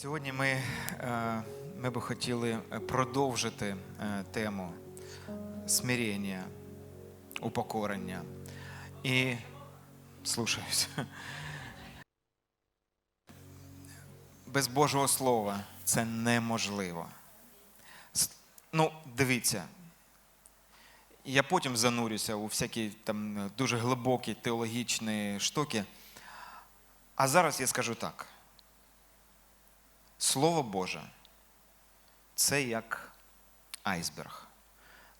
Сьогодні ми, е, ми би хотіли продовжити е, тему смирення, упокорення. І слушаюсь. Без Божого Слова це неможливо. Ну, дивіться, я потім занурюся у всякі там дуже глибокі теологічні штуки. А зараз я скажу так. Слово Боже це як айсберг.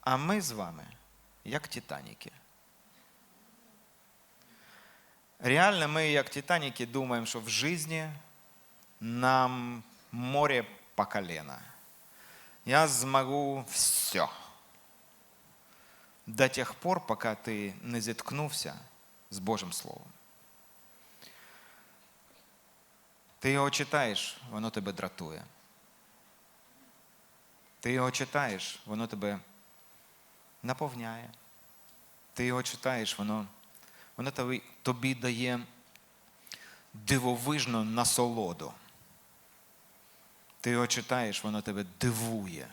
А ми з вами як Титаніки. Реально, ми, як Титаніки, думаємо, що в житті нам море по колено. Я змогу все. До тех пор, поки ти не зіткнувся з Божим Словом. Ти його читаєш, воно тебе дратує. Ти його читаєш, воно тебе наповняє. Ти його читаєш, воно, воно тобі, тобі дає дивовижну насолоду. Ти його читаєш, воно тебе дивує.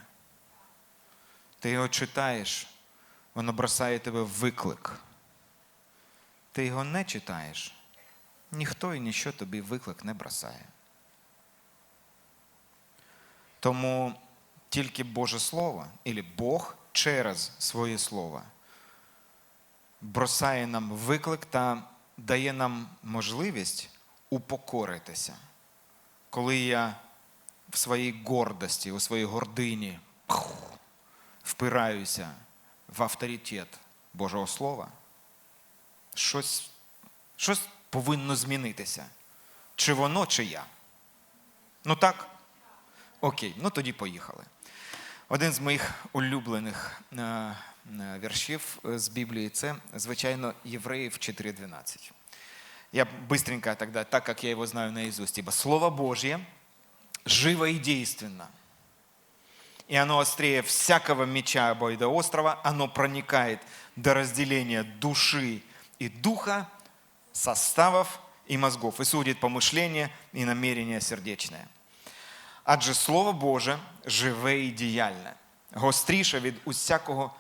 Ти його читаєш, воно бросає тебе виклик. Ти його не читаєш, ніхто і ніщо тобі виклик не бросає. Тому тільки Боже Слово, або Бог через своє Слово бросає нам виклик та дає нам можливість упокоритися. Коли я в своїй гордості, у своїй гордині впираюся в авторитет Божого Слова, щось, щось повинно змінитися. Чи воно, чи я. Ну так? Окей, ну тоді поїхали. Один з моїх улюблених е, е, віршів е, з Біблії це, звичайно, Євреїв 4.12. Я быстренько тогда, так как я его знаю наизусть, ибо Слово Божье живо и действенно. И оно острее всякого меча обоидоострова, оно проникает до разделения души и духа, составов и мозгов, и судит помышления и намерения сердечные. Адже Слово Боже живе і діяльне, гостріше від усякого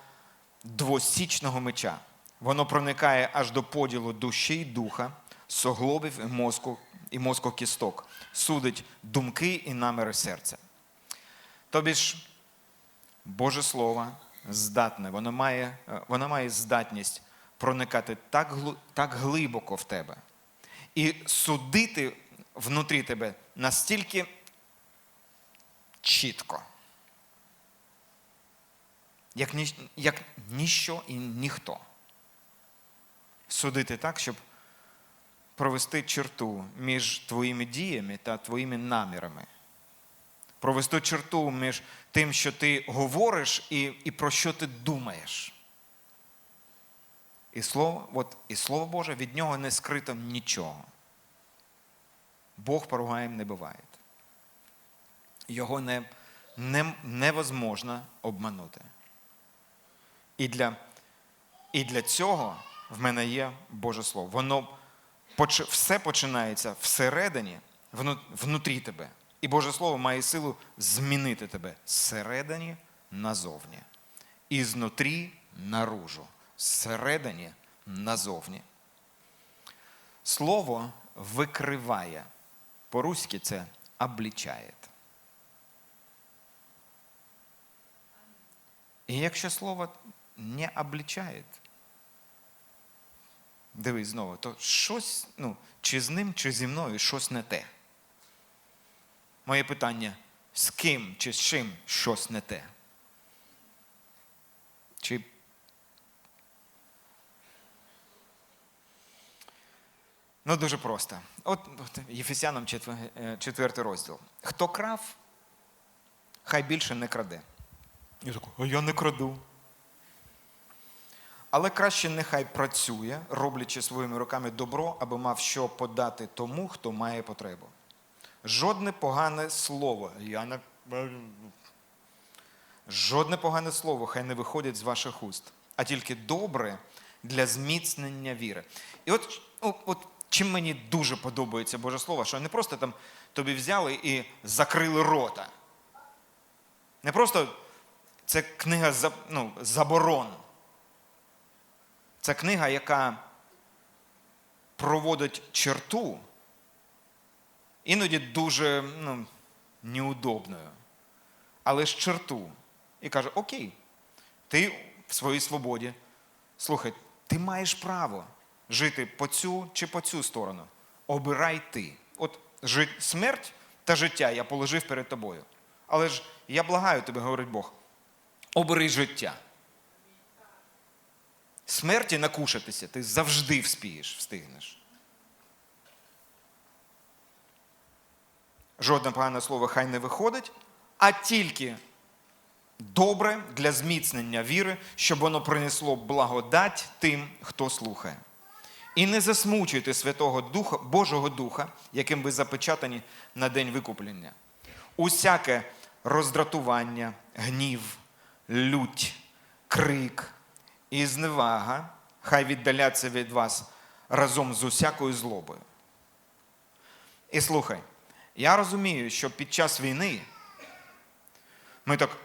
двосічного меча. Воно проникає аж до поділу душі й духа, соглобів і мозку, і мозку кісток, судить думки і наміри серця. Тобі ж Боже Слово здатне, воно має, воно має здатність проникати так, так глибоко в тебе і судити внутрі тебе настільки чітко, як, ні, як ніщо і ніхто. Судити так, щоб провести черту між твоїми діями та твоїми намірами. Провести черту між тим, що ти говориш, і, і про що ти думаєш. І слово, от, і слово Боже, від нього не скрито нічого. Бог поругаєм не буває. Його не, не, невозможно обманути. І для, і для цього в мене є Боже Слово. Воно поч- все починається всередині, вну- внутрі тебе. І Боже Слово має силу змінити тебе зсередині назовні. І знутрі наружу. Зсередині назовні. Слово викриває. По-руськи це облічає. І якщо слово не облічає, дивись знову, то щось, ну, чи з ним, чи зі мною щось не те. Моє питання: з ким чи з чим щось не те? Чи Ну, дуже просто. От, Єфесянам четвер- е, четвертий розділ. Хто крав, хай більше не краде. Я такий, а я не краду. Але краще нехай працює, роблячи своїми руками добро, аби мав що подати тому, хто має потребу. Жодне погане слово. Я не... Жодне погане слово хай не виходить з ваших уст, а тільки добре для зміцнення віри. І от, от чим мені дуже подобається Боже Слово, що не просто там тобі взяли і закрили рота. Не просто це книга ну, заборон. Це книга, яка проводить черту, іноді дуже ну, неудобною, але ж черту. І каже: Окей, ти в своїй свободі. Слухай, ти маєш право жити по цю чи по цю сторону. Обирай ти. От смерть та життя я положив перед тобою. Але ж я благаю тебе, говорить Бог, обери життя. Смерті накушатися ти завжди вспієш, встигнеш. Жодне погане слово хай не виходить, а тільки добре для зміцнення віри, щоб воно принесло благодать тим, хто слухає. І не засмучуйте Святого Духа, Божого Духа, яким ви запечатані на день викуплення. Усяке роздратування, гнів, лють, крик і зневага хай віддаляться від вас разом з усякою злобою. І слухай, я розумію, що під час війни ми так,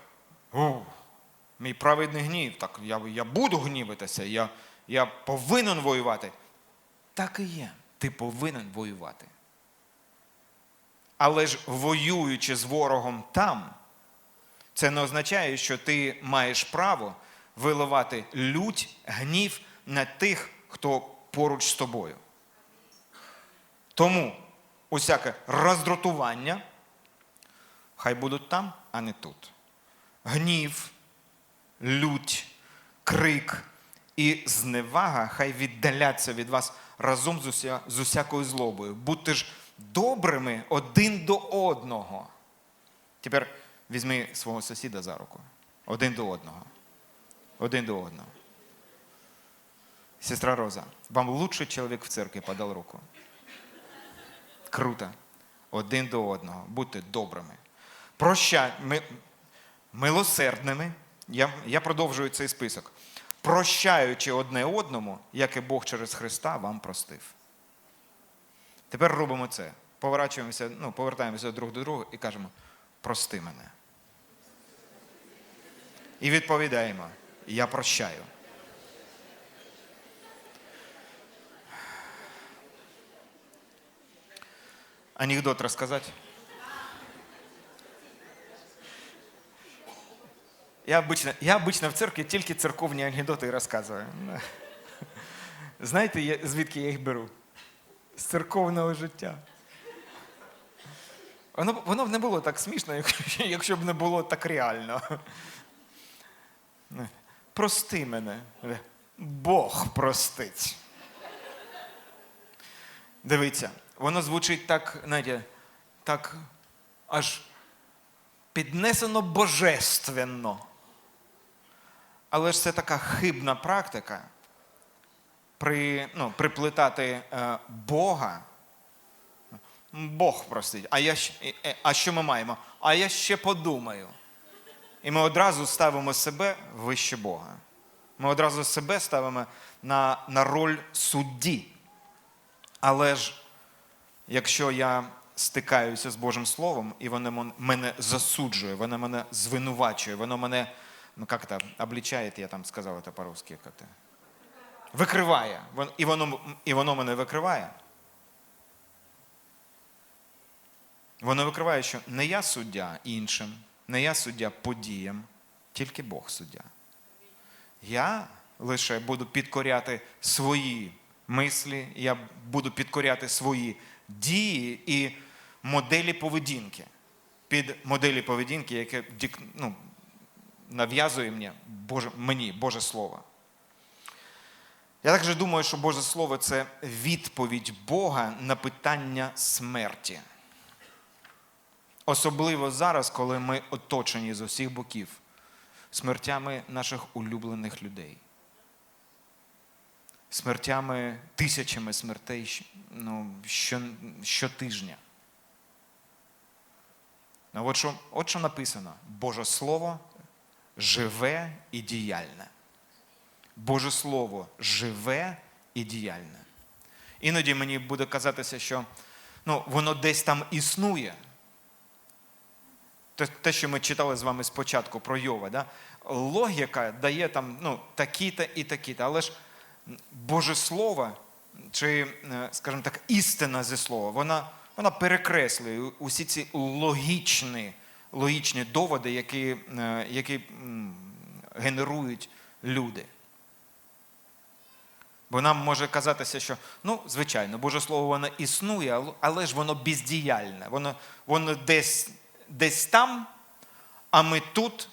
мій праведний гнів, так я, я буду гнівитися, я, я повинен воювати. Так і є, ти повинен воювати. Але ж воюючи з ворогом там, це не означає, що ти маєш право виливати лють, гнів на тих, хто поруч з тобою. Тому усяке роздратування хай будуть там, а не тут. Гнів, лють, крик і зневага хай віддаляться від вас разом з, уся, з усякою злобою. Будьте ж добрими один до одного. Тепер візьми свого сусіда за руку. Один до одного. Один до одного. Сестра Роза, вам лучший чоловік в церкві подав руку. Круто. Один до одного. Будьте добрими. Прощай, ми, милосердними. Я, я продовжую цей список. Прощаючи одне одному, як і Бог через Христа вам простив. Тепер робимо це. Поворачуємося, ну, повертаємося друг до друга і кажемо: прости мене. І відповідаємо: Я прощаю. Анекдот розказати? Я обычно, я обычно в церкві тільки церковні анекдоти розказую. Знаєте, звідки я їх беру? З церковного життя. Воно, воно б не було так смішно, якщо б не було так реально. Прости мене. Бог простить. Дивіться, воно звучить так, знаєте, так аж піднесено божественно. Але ж це така хибна практика при, ну, приплетати е, Бога. Бог простить. А, я, а що ми маємо? А я ще подумаю. І ми одразу ставимо себе вище Бога. Ми одразу себе ставимо на, на роль судді. Але ж якщо я стикаюся з Божим Словом, і воно мене засуджує, воно мене звинувачує, воно мене, ну як це, обличає, я там сказав це по-русски, це? Викриває. І воно, і воно мене викриває. Воно викриває, що не я суддя іншим, не я суддя подіям, тільки Бог суддя. Я лише буду підкоряти свої мислі, я буду підкоряти свої дії і моделі поведінки. Під моделі поведінки, яке ну, нав'язує мені Боже, мені Боже Слово. Я також думаю, що Боже Слово це відповідь Бога на питання смерті. Особливо зараз, коли ми оточені з усіх боків смертями наших улюблених людей. Смертями, тисячами смертей ну, що, щотижня. Ну, от, що, от що написано: Боже Слово живе і діяльне. Боже Слово живе і діяльне. Іноді мені буде казатися, що ну, воно десь там існує. Те, що ми читали з вами спочатку про Йова, да? логіка дає там ну, такі-то і такі-то. Але ж Боже Слово, чи, е, скажімо так, істина зі слова, вона, вона перекреслює усі ці логічні, логічні доводи, які, е, які генерують люди. Бо нам може казатися, що ну, звичайно, Боже Слово воно існує, але ж воно бездіяльне. Воно, воно десь, десь там, а ми тут,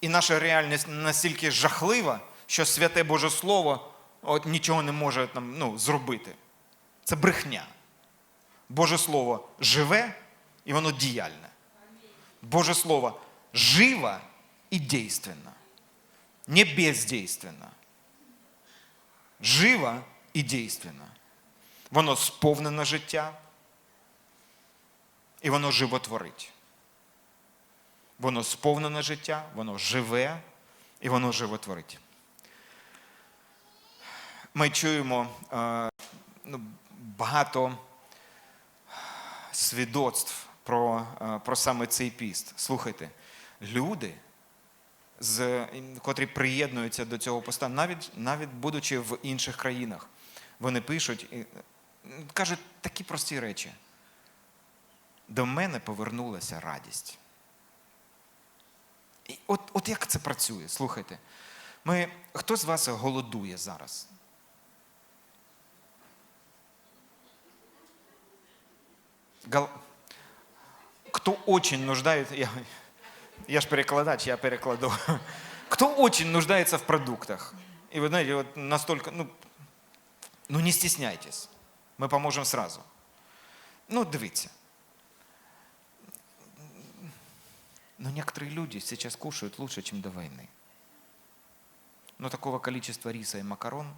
і наша реальність настільки жахлива, що святе Боже Слово от, нічого не може там, ну, зробити. Це брехня. Боже Слово живе і воно діяльне. Боже Слово живо і дійственно, не бездейственно живо і дійственно. Воно сповнене життя, і воно животворить. Воно сповнене життя, воно живе і воно животворить. Ми чуємо е, ну, багато свідоцтв про, е, про саме цей піст. Слухайте, люди з, котрі приєднуються до цього поста, навіть, навіть будучи в інших країнах. Вони пишуть і кажуть такі прості речі. До мене повернулася радість. І от, от як це працює? Слухайте. Ми, хто з вас голодує зараз? Гол... Кто очень нуждается, я, я ж перекладач, я перекладу. Кто очень нуждается в продуктах? И вы знаете, вот настолько, ну, ну не стесняйтесь. Мы поможем сразу. Ну, дивіться. Но некоторые люди сейчас кушают лучше, чем до войны. Но такого количества риса и макарон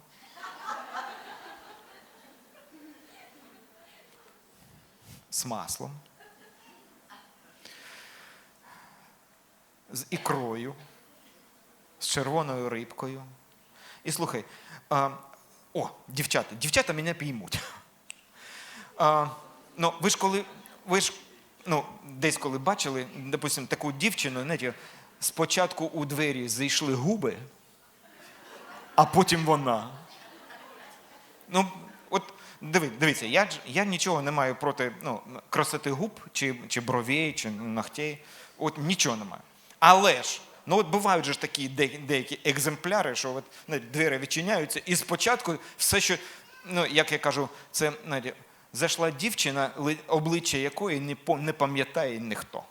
с маслом, з ікрою, з червоною рибкою. І слухай, а, о, дівчата, дівчата мене піймуть. А, ну, ви ж коли, ви ж ну, десь коли бачили, допустим, таку дівчину, знаєте, спочатку у двері зайшли губи, а потім вона. Ну, от диви, дивіться, я, я нічого не маю проти ну, красоти губ, чи, чи бровей, чи ногтей. От нічого не маю. Але ж, ну от бувають же ж такі де- деякі екземпляри, що от, знаєте, двері відчиняються, і спочатку все, що, ну, як я кажу, це знаєте, зайшла дівчина, ли- обличчя якої не, по- не пам'ятає ніхто.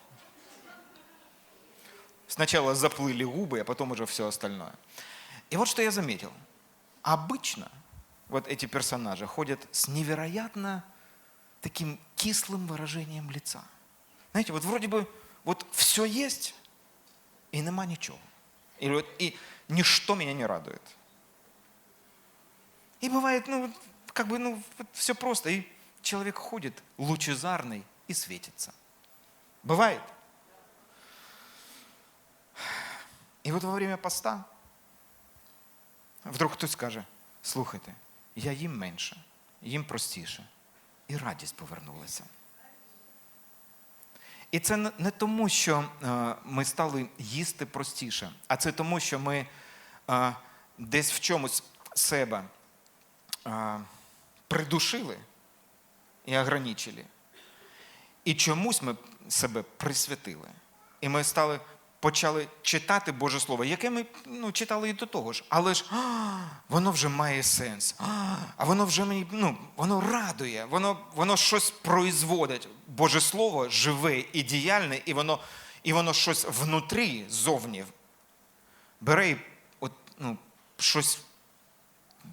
Сначала заплыли губы, а потом уже все остальное. И вот что я заметил. Обычно вот эти персонажи ходят с невероятно таким кислым выражением лица. Знаете, вот вроде бы вот все есть, и нема ничего. Или вот, и ничто меня не радует. И бывает, ну, вот как бы, ну, вот все просто. И человек ходит лучезарный и светится. Бывает. І от во время поста вдруг хтось скаже: слухайте, я їм менше, їм простіше. І радість повернулася. І це не- тому, що е, ми стали їсти простіше, а це тому, що ми е, десь в чомусь себе е, придушили і ограничили. І чомусь ми себе присвятили. І ми стали, почали читати Боже Слово, яке ми ну, читали і до того ж. Але ж а, воно вже має сенс. А, а воно вже мені ну, воно радує, воно, воно щось производить. Боже Слово живе і діяльне, і воно, і воно щось внутрі, зовні бере і от, ну, щось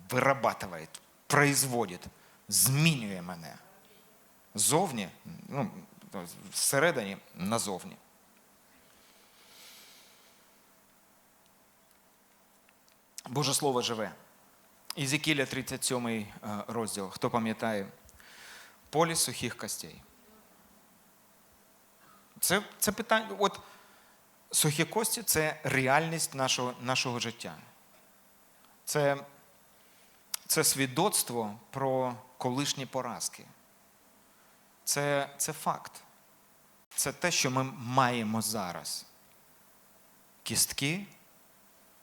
вирабатує, производить, змінює мене зовні, ну, всередині назовні. Боже Слово живе. Ізекіля 37 е, розділ. Хто пам'ятає? Полі сухих костей. Це, це питання. От сухі кості це реальність нашого, нашого життя. Це, це свідоцтво про колишні поразки. Це, це факт. Це те, що ми маємо зараз. Кістки,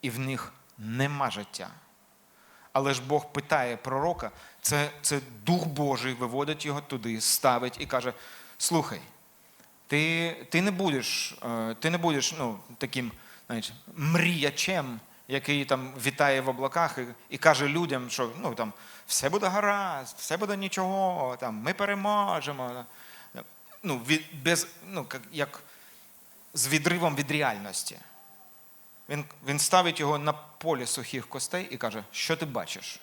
і в них нема життя. Але ж Бог питає пророка, це, це Дух Божий виводить його туди, ставить і каже: слухай, ти, ти не будеш, е, ти не будеш ну, таким знаєш, мріячем, який там вітає в облаках і, і каже людям, що ну, там, все буде гаразд, все буде нічого, там, ми переможемо. Ну, від, без, ну, як- з відривом від реальності. Він, він ставить його на полі сухих костей і каже, що ти бачиш?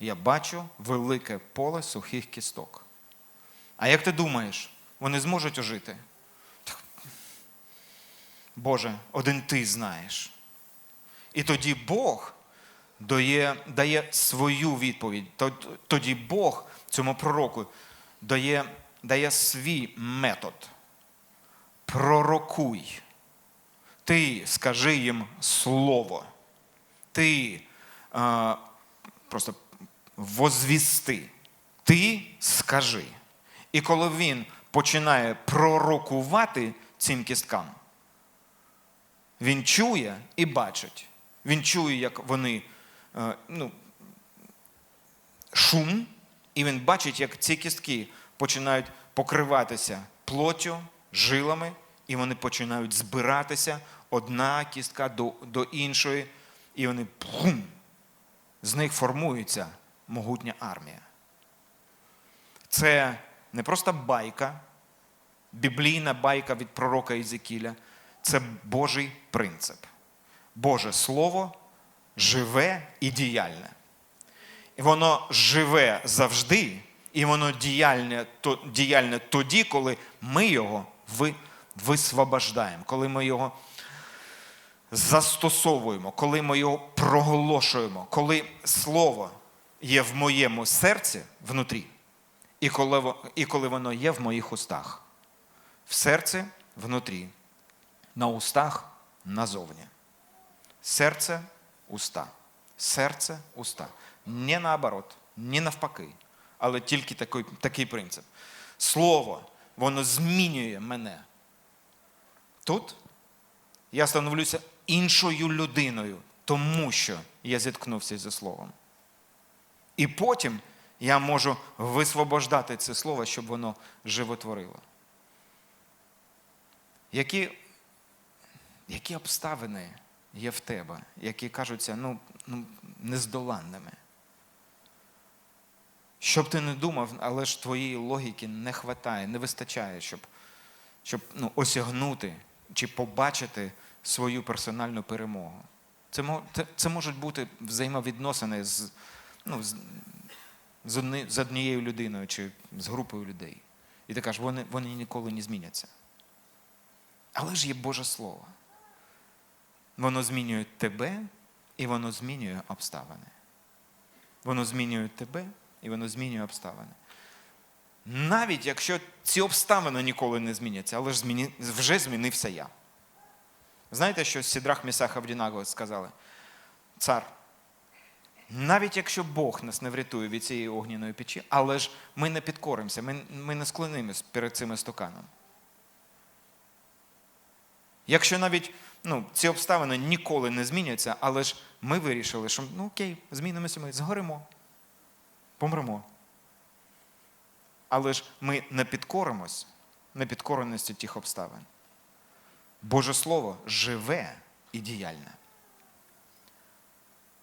Я бачу велике поле сухих кісток. А як ти думаєш, вони зможуть ожити? Боже, один ти знаєш. І тоді Бог дає, дає свою відповідь. Тоді Бог цьому пророку дає, дає свій метод. Пророкуй. Ти скажи їм слово. Ти е, просто возвісти. Ти скажи. І коли він починає пророкувати цим кісткам, він чує і бачить. Він чує, як вони е, ну, шум, і він бачить, як ці кістки починають покриватися плоттю, жилами, і вони починають збиратися одна кістка до, до іншої, і вони пхум, з них формується могутня армія. Це не просто байка, біблійна байка від пророка Ізекіля, це Божий принцип. Боже Слово живе і діяльне. І воно живе завжди, і воно діяльне, то, діяльне тоді, коли ми його ви, висвобождаємо, коли ми його застосовуємо, коли ми його проголошуємо, коли слово є в моєму серці внутрі, і коли, і коли воно є в моїх устах. В серці внутрі, на устах назовні. Серце уста. Серце уста. Не наоборот, не навпаки, але тільки такий, такий принцип. Слово, воно змінює мене. Тут я становлюся іншою людиною, тому що я зіткнувся зі словом. І потім я можу висвобождати це слово, щоб воно животворило. Які, які обставини є в тебе, які кажуться ну, ну, нездоланними? Щоб ти не думав, але ж твоєї логіки не вистачає, не вистачає, щоб, щоб ну, осягнути чи побачити свою персональну перемогу. Це, це, це можуть бути взаємовідносини з, ну, з, з, однією людиною чи з групою людей. І ти кажеш, вони, вони ніколи не зміняться. Але ж є Боже Слово. Воно змінює тебе і воно змінює обставини. Воно змінює тебе і воно змінює обставини. Навіть якщо ці обставини ніколи не зміняться, але ж зміні, вже змінився я. Знаєте, що Сідрах Місах Авдінаго сказали? Цар, навіть якщо Бог нас не врятує від цієї огняної печі, але ж ми не підкоримося, ми, ми не склонимося перед цим істуканом. Якщо навіть ну, ці обставини ніколи не зміняться, але ж ми вирішили, що ну окей, змінимося ми, згоримо, помремо. Але ж ми не підкоримось непідкореності тих обставин. Боже Слово живе і діяльне.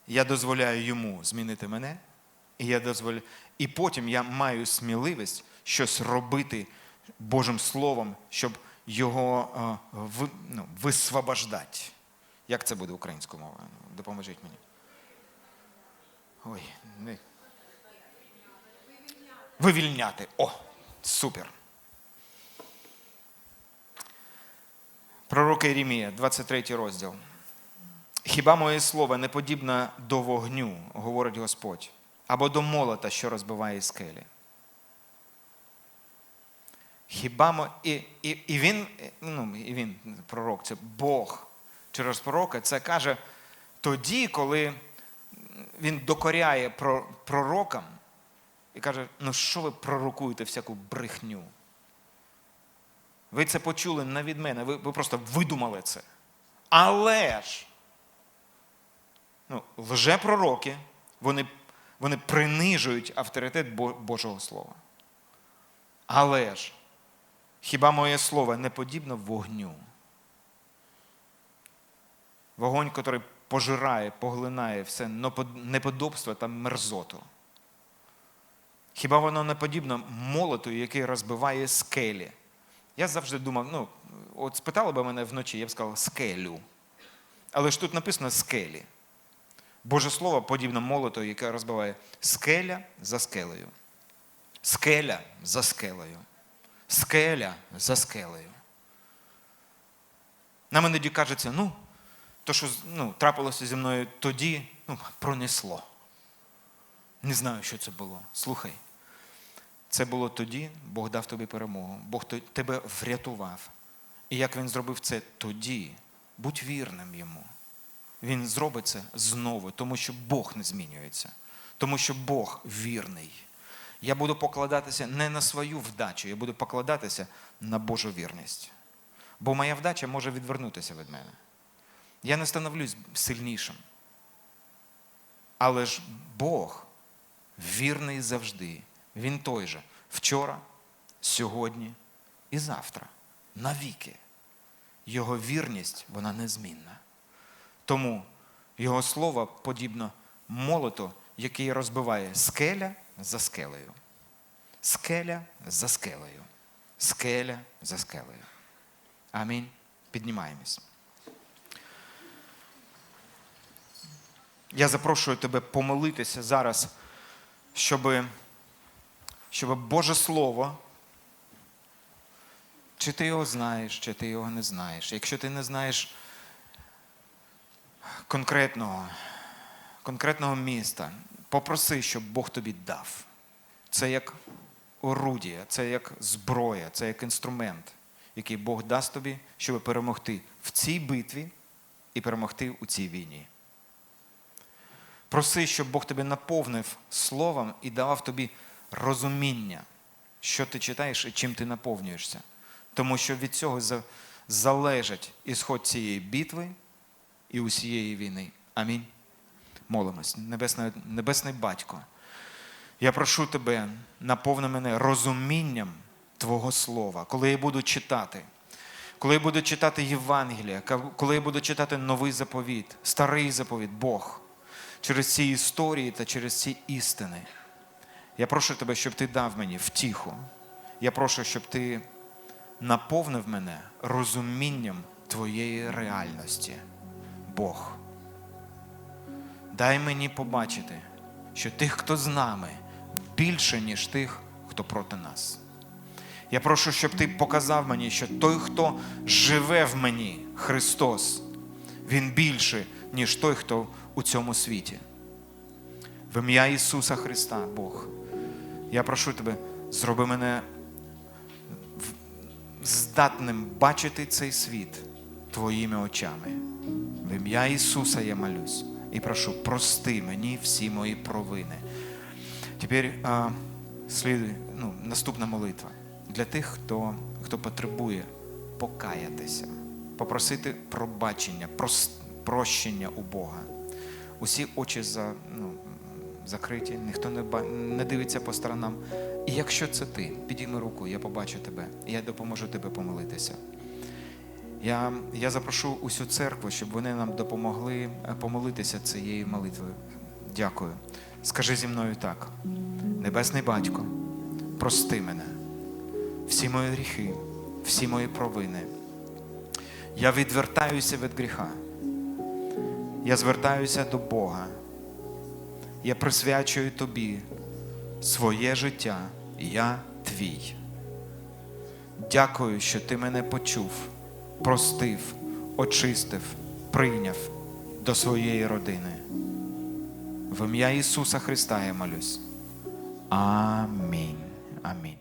Я дозволяю йому змінити мене, і я дозволяю, і потім я маю сміливість щось робити Божим Словом, щоб його е, ви, ну, висвобождати. Як це буде українською мовою? Допоможіть мені. Ой, не. Вивільняти. О, супер. Пророк Єремія, 23 розділ. Хіба моє слово не подібне до вогню, говорить Господь, або до молота, що розбиває скелі? Хіба мо... і, і, і він, ну, і він, пророк, це Бог через пророка, це каже тоді, коли він докоряє пророкам і каже: ну що ви пророкуєте всяку брехню? Ви це почули не від мене, ви, ви просто видумали це. Але ж ну, лжепророки, вони, вони принижують авторитет Божого Слова. Але ж, хіба моє слово не подібно вогню? Вогонь, який пожирає, поглинає все неподобство та мерзоту. Хіба воно не подібно молоту, який розбиває скелі? Я завжди думав, ну, от спитали би мене вночі, я б сказав скелю. Але ж тут написано скелі. Боже Слово подібно молоту, яке розбиває скеля за скелею. Скеля за скелею. Скеля за скелею. Нам іноді кажеться, ну, то, що ну, трапилося зі мною тоді, ну, пронесло. Не знаю, що це було. Слухай. Це було тоді, Бог дав тобі перемогу, Бог тебе врятував. І як він зробив це тоді, будь вірним йому. Він зробить це знову, тому що Бог не змінюється, тому що Бог вірний. Я буду покладатися не на свою вдачу, я буду покладатися на Божу вірність. Бо моя вдача може відвернутися від мене. Я не становлюсь сильнішим. Але ж Бог вірний завжди. Він той же вчора, сьогодні і завтра. Навіки. Його вірність, вона незмінна. Тому його слово подібно молоту, який розбиває скеля за скелею. Скеля за скелею. Скеля за скелею. Амінь. Піднімаємось. Я запрошую тебе помолитися зараз, щоб, щоб Боже Слово, чи ти його знаєш, чи ти його не знаєш. Якщо ти не знаєш конкретного, конкретного міста, попроси, щоб Бог тобі дав. Це як орудія, це як зброя, це як інструмент, який Бог дасть тобі, щоб перемогти в цій битві і перемогти у цій війні. Проси, щоб Бог тебе наповнив словом і давав тобі розуміння, що ти читаєш і чим ти наповнюєшся. Тому що від цього залежить ісход цієї битви і усієї війни. Амінь. Молимось. Небесний, Небесний Батько, я прошу тебе, наповни мене розумінням Твого Слова, коли я буду читати. Коли я буду читати Євангелія, коли я буду читати новий заповіт, старий заповіт, Бог, через ці історії та через ці істини. Я прошу тебе, щоб ти дав мені втіху. Я прошу, щоб ти наповнив мене розумінням твоєї реальності, Бог. Дай мені побачити, що тих, хто з нами, більше, ніж тих, хто проти нас. Я прошу, щоб ти показав мені, що той, хто живе в мені, Христос, Він більше, ніж той, хто у цьому світі. В ім'я Ісуса Христа, Бог. Я прошу тебе, зроби мене здатним бачити цей світ твоїми очами. В ім'я Ісуса я молюсь і прошу, прости мені всі мої провини. Тепер а, слідує, ну, наступна молитва для тих, хто, хто потребує покаятися, попросити пробачення, прощення у Бога. Усі очі за, ну, закриті, ніхто не, ба- не дивиться по сторонам. І якщо це ти, підійми руку, я побачу тебе, і я допоможу тебе помолитися. Я, я запрошу усю церкву, щоб вони нам допомогли е, помолитися цією молитвою. Дякую. Скажи зі мною так: Небесний Батько, прости мене, всі мої гріхи, всі мої провини. Я відвертаюся від гріха. Я звертаюся до Бога. Я присвячую тобі своє життя, я твій. Дякую, що ти мене почув, простив, очистив, прийняв до своєї родини. В ім'я Ісуса Христа я молюсь. Амінь. Амінь.